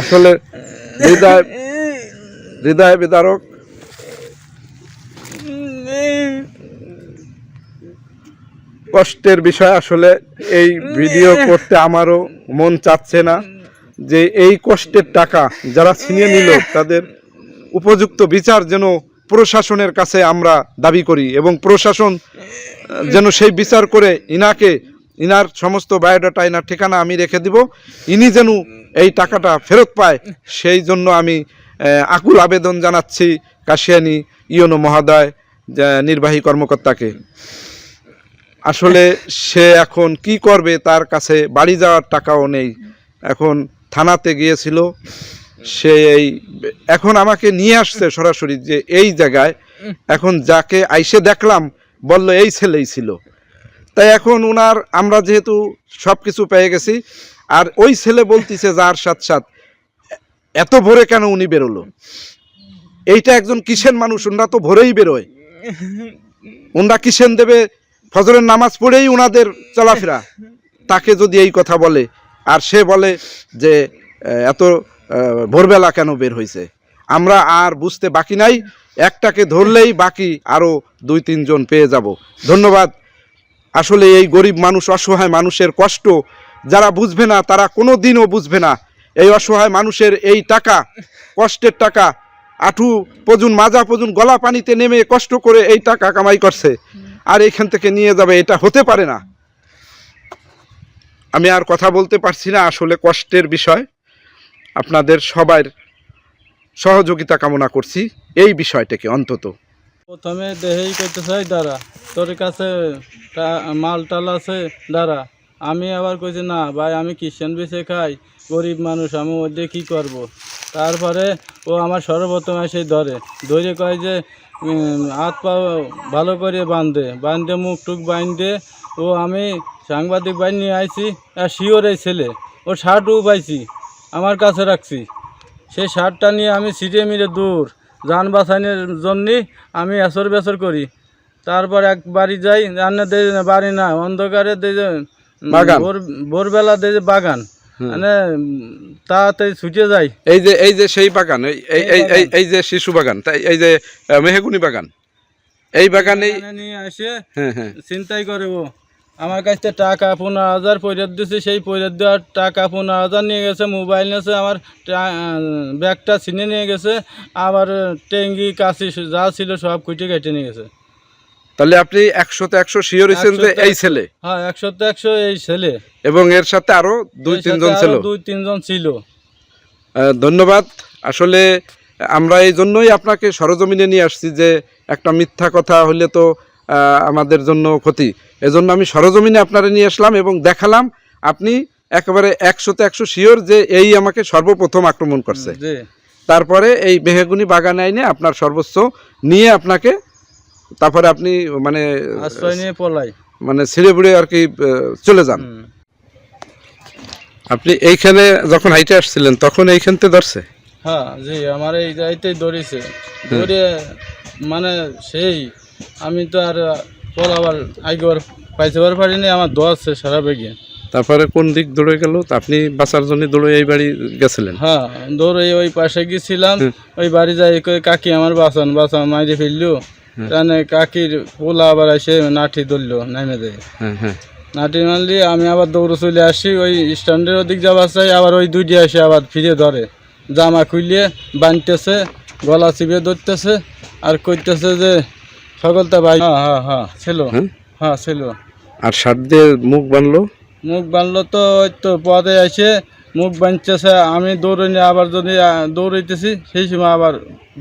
আসলে হৃদয় হৃদয় বিদারক। কষ্টের বিষয় আসলে এই ভিডিও করতে আমারও মন চাচ্ছে না যে এই কষ্টের টাকা যারা ছিনিয়ে নিল, তাদের উপযুক্ত বিচার যেন প্রশাসনের কাছে আমরা দাবি করি এবং প্রশাসন যেন সেই বিচার করে ইনাকে ইনার সমস্ত বায়োডাটা, ইনার ঠিকানা আমি রেখে দিব। ইনি যেন এই টাকাটা ফেরত পায়, সেই জন্য আমি আকুল আবেদন জানাচ্ছি কাশিয়ানি ইয়নো মহোদয় নির্বাহী কর্মকর্তাকে। আসলে সে এখন কি করবে, তার কাছে বাড়ি যাওয়ার টাকাও নেই। এখন থানাতে গিয়েছিল, সে এই, এখন আমাকে নিয়ে আসছে সরাসরি যে এই জায়গায়। এখন যাকে আইসে দেখলাম, বলল, এই ছেলেই ছিল। তাই এখন ওনার আমরা যেহেতু সব কিছু পেয়ে গেছি, আর ওই ছেলে বলতিছে যার সাথ সাথ, এত ভোরে কেন উনি বেরোলো? এইটা একজন কিসেন মানুষ? ওনারা তো ভোরেই বেরোয়। ওনারা কিসেন দেবে? ফজরের নামাজ পড়েই ওনাদের চলাফেরা। তাকে যদি এই কথা বলে, আর সে বলে যে এত ভোরবেলা কেন বের হয়েছে আমরা আর বুঝতে বাকি নাই, একটাকে ধরলেই বাকি আরও দুই তিনজন পেয়ে যাব। ধন্যবাদ। আসলে এই গরিব মানুষ, অসহায় মানুষের কষ্ট যারা বুঝবে না, তারা কোনো দিনও বুঝবে না। এই অসহায় মানুষের এই টাকা, কষ্টের টাকা, আঠু পজুন মাজা পজুন গলা পানিতে নেমে কষ্ট করে এই টাকা কামাই করছে। আর এখান থেকে নিয়ে যাবে, এটা হতে পারে না। আমি আর কথা বলতে পারছি না, আসলে কষ্টের বিষয়। আপনাদের সবার সহযোগিতা কামনা করছি, এই বিষয়টাকে অন্তত। প্রথমে দেহেই করতে চাই দাঁড়া, তোর কাছে মাল টাল আছে, দাঁড়া। আমি আবার কইছি, না, ভাই, আমি খ্রিস্টান বেছে খাই, গরিব মানুষ, আমি ওদের কী করব। তারপরে ও আমার সর্বপ্রথম এসে ধরে ধরে কয় যে হাত পা ভালো করে বাঁধে বাঁধে, মুখ টুক বাঁধে। ও আমি সাংবাদিক বাহিনী নিয়ে আইছি, আর শিওর এই ছেলে ও শার্টও পাইছি, আমার কাছে রাখছি। সেই শার্টটা নিয়ে আমি সিটে মিরে দূর যান বাঁচানোর জন্যে আমি এসর বেসর করি। তারপর এক বাড়ি যাই রান্না দে বাড়ি না অন্ধকারে দে যে, বাগান। ভোর- ভোরবেলা দে যে বাগান। মানে তাড়াতাড়ি ছুটে যাই। এই যে এই যে সেই বাগান এই এই যে শিশু বাগান তাই এই যে মেহগুনি বাগান এই এখানে নিয়ে এসে হ্যাঁ হ্যাঁ। চিন্তাই করে ও। আমার কাছ থেকে টাকা পনেরো হাজার পয়রাত দিছে সেই পয়রাত দেওয়ার টাকা পনেরো হাজার নিয়ে গেছে মোবাইল নিয়েছে আমার ব্যাগটা ছিনে নিয়ে গেছে আবার টেঙ্গি কাশি যা ছিল সব কুটে কেটে নিয়ে গেছে। তাহলে আপনি একশোতে একশো শিওর হয়েছেন যে এই ছেলে? হ্যাঁ একশো তো একশো এই ছেলে। এবং এর সাথে আরও দুই তিনজন ছিল? দুই তিনজন ছিল। ধন্যবাদ। আসলে আমরা এই জন্যই আপনাকে সরজমিনে নিয়ে আসছি যে একটা মিথ্যা কথা হলে তো আমাদের জন্য ক্ষতি। এজন্য আমি সরজমিনে আপনারা নিয়ে আসলাম এবং দেখালাম আপনি একেবারে একশোতে একশো শিওর যে এই আমাকে সর্বপ্রথম আক্রমণ করছে। তারপরে এই মেহগুনি বাগান আইনে আপনার সর্বোচ্চ নিয়ে আপনাকে তারপরে আপনি মানে আশ্রয় নিয়ে পলাই। মানে ছিঁড়ে বুড়ে আর কি চলে যান। আপনি এইখানে যখন হাইটে আসছিলেন তখন এইখানতে ধরছে? হ্যাঁ জি আমার এই যাইতেই ধরেছে। ধরে মানে সেই আমি তো আর পলাবার আগেবার পাইতেবার পারিনি আমার দোয়া আছে সারা বেগে। তারপরে কোন দিক দৌড়ে গেল? আপনি বাঁচার জন্য দৌড়ে এই বাড়ি গেছিলেন? হ্যাঁ দৌড়ে ওই পাশে গেছিলাম ওই বাড়ি যাই কাকি আমার বাঁচান বাঁচান মাইরে ফেলল। তাহলে কাকির পোলা আবার এসে নাঠি ধরলো নামে দেয়। হ্যাঁ হ্যাঁ নাঠি মারলি আমি আবার দৌড়ে চলে আসি ওই স্ট্যান্ডের ওদিক যাবার চাই আবার ওই দুইটি এসে আবার ফিরে ধরে। জামা খুলিয়ে বানতেছে গলা চিপে ধরতেছে আর কইতেছে যে সকলটা ভাই। হ্যাঁ হ্যাঁ হ্যাঁ ছিল। হ্যাঁ? হ্যাঁ ছিল। আর শার্ট দিয়ে মুখ বানলো? মুখ বানলো তো ওই তো পদে এসে মুখ বানতেছে আমি দৌড়ে নিয়ে আবার যদি দৌড়াইতেছি সেই সময় আবার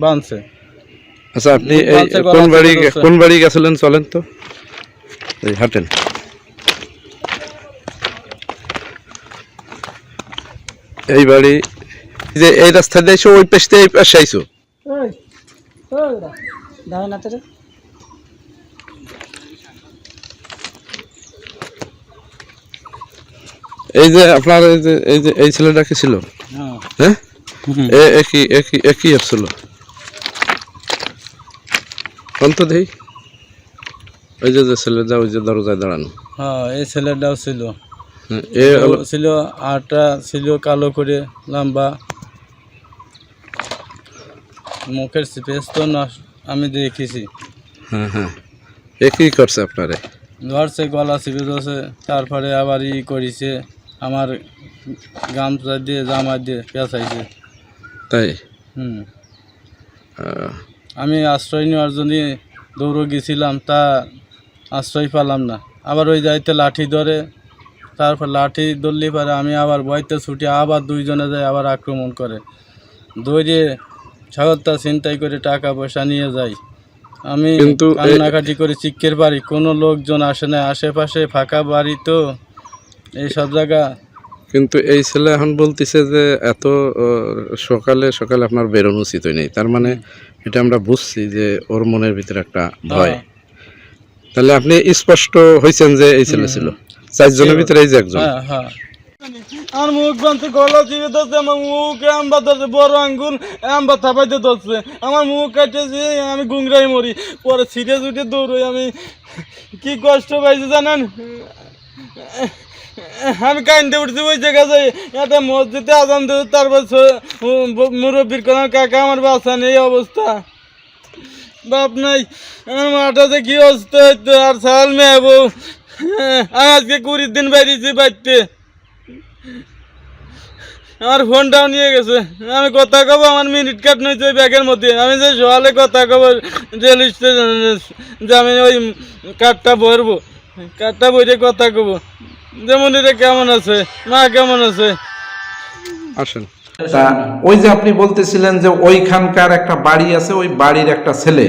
বাঁধছে আচ্ছা আপনি কোন বাড়ি কোন বাড়ি গেছিলেন চলেন তো। এই হাঁটেন। এই বাড়ি যে এই রাস্তা দিয়ে ওই পাশে এই পাশে আইসো। এই যে আপনার এই যে এই যে এই ছেলেটা কি ছিল? হ্যাঁ। হ্যাঁ? এ একই একই একই আসছিল কোন তো দেই ওই যে যে ছেলেটা ওই যে দরজায় দাঁড়ানো। হ্যাঁ এই ছেলেটাও ছিল। এ ছিল আটা ছিল কালো করে লম্বা। মুখের স্পেস তো নষ্ট আমি দেখেছি। হ্যাঁ হ্যাঁ। এ কি করছে আপনারে? ধরছে গলা চিপে ধরছে তারপরে আবার ই করেছে। আমার গামছা দিয়ে জামা দিয়ে পেঁচাইছে তাই? হুম। আমি আশ্রয় নেওয়ার জন্য দৌড়ে গেছিলাম তা আশ্রয় পেলাম না। আবার ওই যাইতে লাঠি ধরে তারপর লাঠি ধরলে পারে আমি আবার বইতে ছুটি আবার দুইজনে যায় আবার আক্রমণ করে। দৌড়ে ছাগলটা ছিনতাই করে টাকা পয়সা নিয়ে যাই আমি কান্নাকাটি করে চিকের বাড়ি? কোনো লোকজন আসে না আশেপাশে ফাঁকা বাড়ি তো। এই সব জায়গা? কিন্তু এই ছেলে এখন বলতেছে যে এত সকালে সকালে আপনার বেরোনো উচিত নেই। তার মানে এটা আমরা বুঝছি যে ওর মনের ভিতরে একটা ভয়। হ্যাঁ। তাহলে আপনি স্পষ্ট হয়েছেন যে এই ছেলে ছিল। চারজনের ভিতরে এই যে একজন। হ্যাঁ হ্যাঁ। আমার মুখ গলা চিপে ধরছে আমার মুখ আম্বা ধরছে বড় আঙ্গুল আম্বা থাপাইতে ধরছে। আমার মুখ কাটেছে আমি গুংরাই মরি। পরে ছিটে ছুটে দৌড়ই আমি কি কষ্ট পাইছি জানেন? আমি কাইন্দে উঠছি ওই জায়গা যাই একটা মসজিদে আজান দিতে তারপর মুরব্বীর কোন কাকা আমার বাসা নেই অবস্থা। বাপ নাই মাঠাতে কি অবস্থা হইতো, আর সাল মেয়ে বউ আজকে কুড়ি দিন বেরিয়েছি বাড়িতে। আমার ফোনটাও নিয়ে গেছে। আমি কথা কব, আমার মিনিট কাট নইছে ওই ব্যাগের মধ্যে। আমি যে সকালে কথা কব, রেল স্টেশন যে আমি ওই কার্ডটা ভরবো। কার্ডটা বইরে কথা কব। যেমন এটা কেমন আছে? মা কেমন আছে? আসেন। তা ওই যে আপনি বলতেছিলেন যে ওইখানকার একটা বাড়ি আছে ওই বাড়ির একটা ছেলে।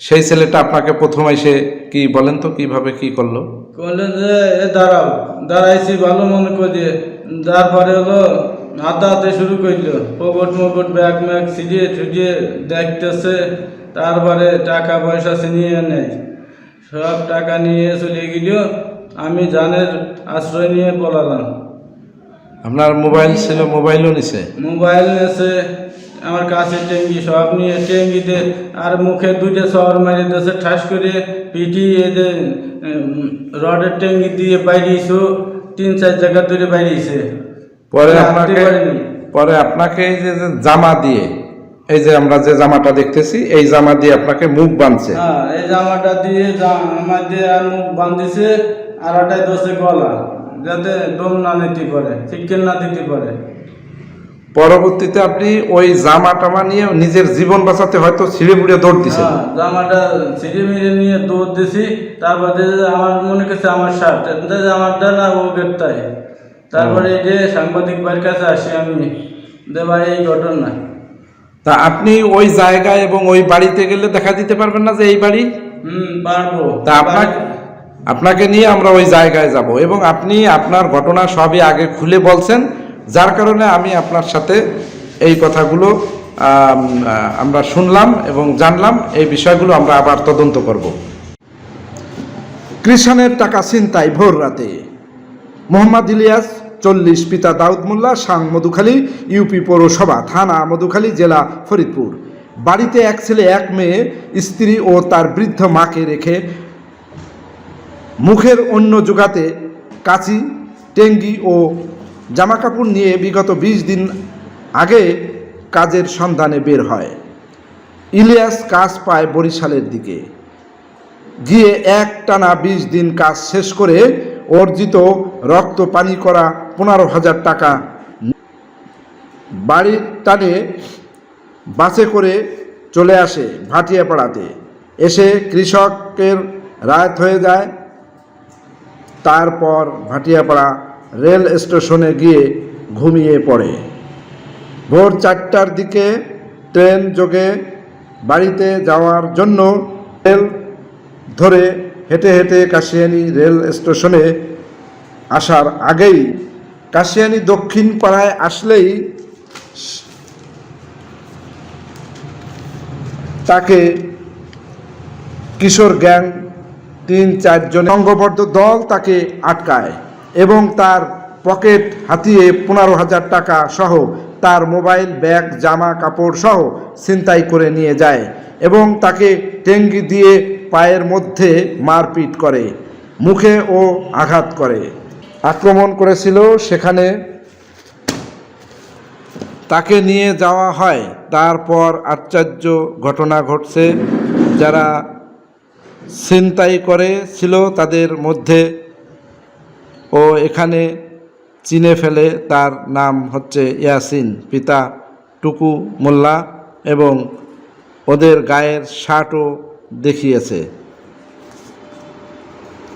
সেই ছেলেটা আপনাকে প্রথম এসে কি বলেন তো কীভাবে কি করল? বললেন যে এ দাঁড়াও দাঁড়াইছি ভালো মনে করে। তারপরে হলো হাতে হাতে শুরু করল। পকট মকট ব্যাগ ম্যাগ ছিটিয়ে ছুটিয়ে দেখতেছে। তারপরে টাকা পয়সা ছিনিয়ে নেয় সব টাকা নিয়ে চলে গেল আমি জানের আশ্রয় নিয়ে পলালাম। আপনার মোবাইল ছিল মোবাইলও নিছে? মোবাইল নেছে আমার কাছে টেঙ্গি সব নিয়ে টেঙ্গিতে আর মুখে দুইটা শহর মারি দিয়েছে ঠাস করে পিটি যে রডের টেঙ্গি দিয়ে বাইরিয়েছো তিন চার জায়গা ধরে বাইরিয়েছে পরে আপনাকে পরে আপনাকে যে জামা দিয়ে এই যে আমরা যে জামাটা দেখতেছি এই জামা দিয়ে আপনাকে মুখ বাঁধছে। হ্যাঁ এই জামাটা দিয়ে জামা দিয়ে আর মুখ বাঁধিছে আর ওটাই দোষে গলা যাতে দম না নিতে পারে চিকেন না দিতে পারে। পরবর্তীতে আপনি ওই জামা টামা নিয়ে নিজের জীবন বাঁচাতে হয়তো ছিঁড়ে মুড়ে দৌড় দিছেন। হ্যাঁ, জামাটা ছিঁড়ে মিড়ে নিয়ে দৌড় দিছি তারপরে যে আমার মনে করছে আমার শার্ট যে আমারটা না ও গেটটাই তারপরে এই যে সাংবাদিক বাড়ির কাছে আসি আমি যে ভাই এই ঘটনা। তা আপনি ওই জায়গায় এবং ওই বাড়িতে গেলে দেখা দিতে পারবেন না যে এই বাড়ি? পারব। তা আপনাকে আপনাকে নিয়ে আমরা ওই জায়গায় যাব এবং আপনি আপনার ঘটনা সবই আগে খুলে বলছেন। যার কারণে আমি আপনার সাথে এই কথাগুলো আমরা শুনলাম এবং জানলাম। এই বিষয়গুলো আমরা আবার তদন্ত করব। কৃষাণের টাকা ছিনতাই ভোর রাতে। মোহাম্মদ ইলিয়াস চল্লিশ পিতা দাউদ মোল্লা, সাং মধুখালী ইউপি পৌরসভা, থানা মধুখালী, জেলা ফরিদপুর। বাড়িতে এক ছেলে, এক মেয়ে, স্ত্রী ও তার বৃদ্ধ মাকে রেখে মুখের অন্য জোগাতে কাচি, টেঙ্গি ও জামাকাপড় নিয়ে বিগত বিশ দিন আগে কাজের সন্ধানে বের হয়। ইলিয়াস কাজ পায় বরিশালের দিকে। গিয়ে এক টানা বিশ দিন কাজ শেষ করে অর্জিত রক্ত পানি করা পনেরো হাজার টাকা। বাড়ির টানে বাসে করে চলে আসে ভাটিয়াপাড়াতে। এসে কৃষকের রায়ত হয়ে যায়। তারপর ভাটিয়াপাড়া রেল স্টেশনে গিয়ে ঘুমিয়ে পড়ে। ভোর চারটার দিকে ট্রেন যোগে বাড়িতে যাওয়ার জন্য রেল ধরে হেঁটে হেঁটে কাশিয়ানি রেল স্টেশনে আসার আগেই কাশিয়ানি দক্ষিণ পাড়ায় আসলেই তাকে কিশোর গ্যাং তিন চারজন অঙ্গবদ্ধ দল তাকে আটকায় এবং তার পকেট হাতিয়ে পনেরো হাজার টাকা সহ তার মোবাইল, ব্যাগ, জামা, কাপড় সহ ছিনতাই করে নিয়ে যায় এবং তাকে টেঙ্গি দিয়ে পায়ের মধ্যে মারপিট করে, মুখে ও আঘাত করে। আক্রমণ করেছিল, সেখানে তাকে নিয়ে যাওয়া হয়। তারপর আশ্চর্য ঘটনা ঘটছে, যারা ছিনতাই করে ছিল তাদের মধ্যে ও এখানে চিনে ফেলে তার নাম হচ্ছে ইয়াসিন, পিতা টুকু মোল্লা এবং ওদের গায়ের শার্টও দেখিয়েছে।